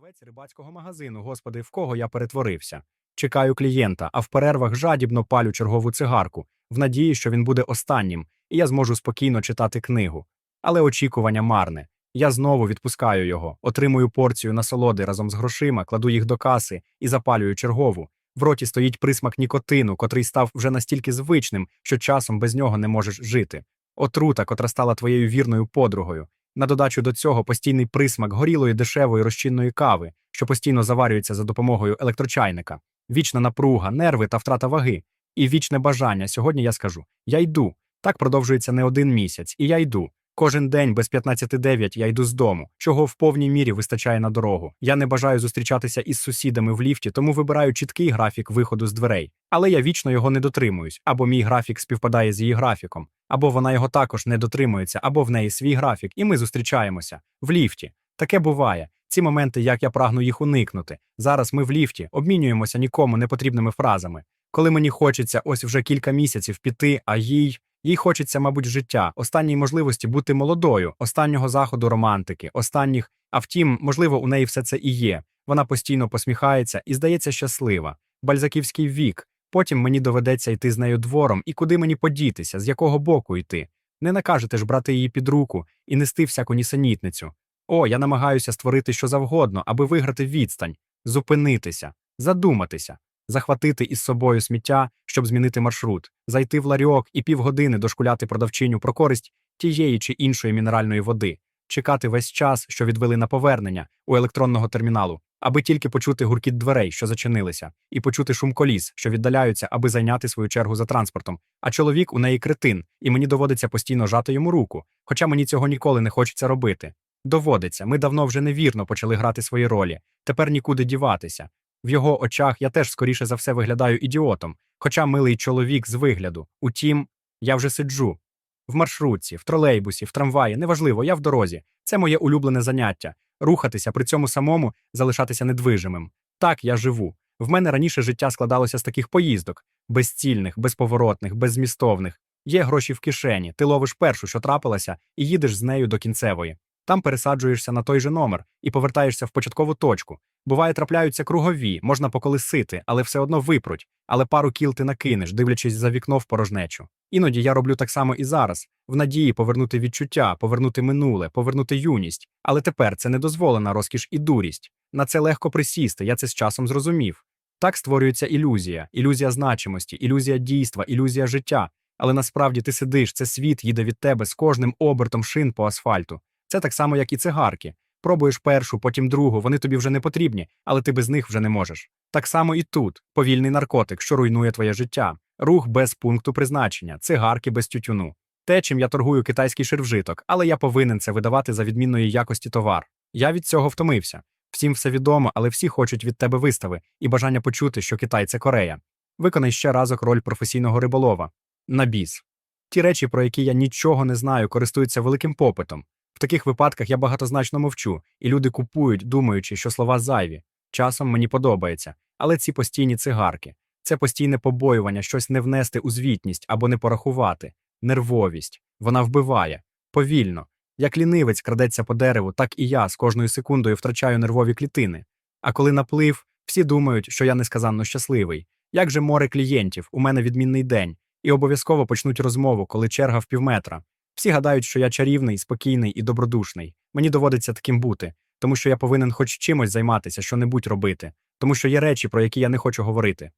Продавець рибацького магазину, господи, в кого я перетворився. Чекаю клієнта, а в перервах жадібно палю чергову цигарку, в надії, що він буде останнім, і я зможу спокійно читати книгу. Але очікування марне. Я знову відпускаю його, отримую порцію насолоди разом з грошима, кладу їх до каси і запалюю чергову. В роті стоїть присмак нікотину, котрий став вже настільки звичним, що часом без нього не можеш жити. Отрута, котра стала твоєю вірною подругою. На додачу до цього постійний присмак горілої дешевої розчинної кави, що постійно заварюється за допомогою електрочайника, вічна напруга, нерви та втрата ваги, і вічне бажання. Сьогодні я скажу: я йду. Так продовжується не один місяць, і я йду. Кожен день без 15.9 я йду з дому, чого в повній мірі вистачає на дорогу. Я не бажаю зустрічатися із сусідами в ліфті, тому вибираю чіткий графік виходу з дверей. Але я вічно його не дотримуюсь, або мій графік співпадає з її графіком, або вона його також не дотримується, або в неї свій графік, і ми зустрічаємося в ліфті. Таке буває. Ці моменти, як я прагну їх уникнути. Зараз ми в ліфті обмінюємося нікому непотрібними фразами. Коли мені хочеться ось вже кілька місяців піти, а їй. Їй хочеться, мабуть, життя, останньої можливості бути молодою, останнього заходу романтики, останніх. А втім, можливо, у неї все це і є. Вона постійно посміхається і здається щаслива. Бальзаківський вік. Потім мені доведеться йти з нею двором, і куди мені подітися, з якого боку йти. Не накажете ж брати її під руку і нести всяку нісенітницю. О, я намагаюся створити що завгодно, аби виграти відстань, зупинитися, задуматися захватити із собою сміття, щоб змінити маршрут, зайти в ларьок і півгодини дошкуляти продавчиню про користь тієї чи іншої мінеральної води, чекати весь час, що відвели на повернення у електронного терміналу, аби тільки почути гуркіт дверей, що зачинилися, і почути шум коліс, що віддаляються, аби зайняти свою чергу за транспортом. А чоловік у неї кретин, і мені доводиться постійно жати йому руку, хоча мені цього ніколи не хочеться робити. Доводиться, ми давно вже невірно почали грати свої ролі, тепер нікуди діватися. В його очах я теж скоріше за все виглядаю ідіотом, хоча милий чоловік з вигляду. Утім, я вже сиджу. В маршрутці, в тролейбусі, в трамваї, неважливо, я в дорозі. Це моє улюблене заняття рухатися, при цьому самому залишатися недвижимим. Так я живу. В мене раніше життя складалося з таких поїздок безцільних, безповоротних, беззмістовних. Є гроші в кишені, ти ловиш першу, що трапилася, і їдеш з нею до кінцевої. Там пересаджуєшся на той же номер і повертаєшся в початкову точку. Буває, трапляються кругові, можна поколисити, але все одно випруть, але пару кіл ти накинеш, дивлячись за вікно в порожнечу. Іноді я роблю так само і зараз, в надії повернути відчуття, повернути минуле, повернути юність. Але тепер це недозволена розкіш і дурість. На це легко присісти, я це з часом зрозумів. Так створюється ілюзія, ілюзія значимості, ілюзія дійства, ілюзія життя. Але насправді ти сидиш, це світ їде від тебе з кожним обертом шин по асфальту. Це так само, як і цигарки. Пробуєш першу, потім другу, вони тобі вже не потрібні, але ти без них вже не можеш. Так само і тут повільний наркотик, що руйнує твоє життя, рух без пункту призначення, цигарки без тютюну. Те, чим я торгую китайський ширвжиток, але я повинен це видавати за відмінної якості товар. Я від цього втомився. Всім все відомо, але всі хочуть від тебе вистави і бажання почути, що Китай це Корея. Виконай ще разок роль професійного риболова. На біс. Ті речі, про які я нічого не знаю, користуються великим попитом. Таких випадках я багатозначно мовчу, і люди купують, думаючи, що слова зайві. Часом мені подобається, але ці постійні цигарки, це постійне побоювання, щось не внести у звітність або не порахувати, нервовість. Вона вбиває повільно. Як лінивець крадеться по дереву, так і я з кожною секундою втрачаю нервові клітини. А коли наплив, всі думають, що я несказанно щасливий. Як же море клієнтів, у мене відмінний день, і обов'язково почнуть розмову, коли черга в півметра. Всі гадають, що я чарівний, спокійний і добродушний. Мені доводиться таким бути, тому що я повинен хоч чимось займатися, що небудь робити, тому що є речі, про які я не хочу говорити.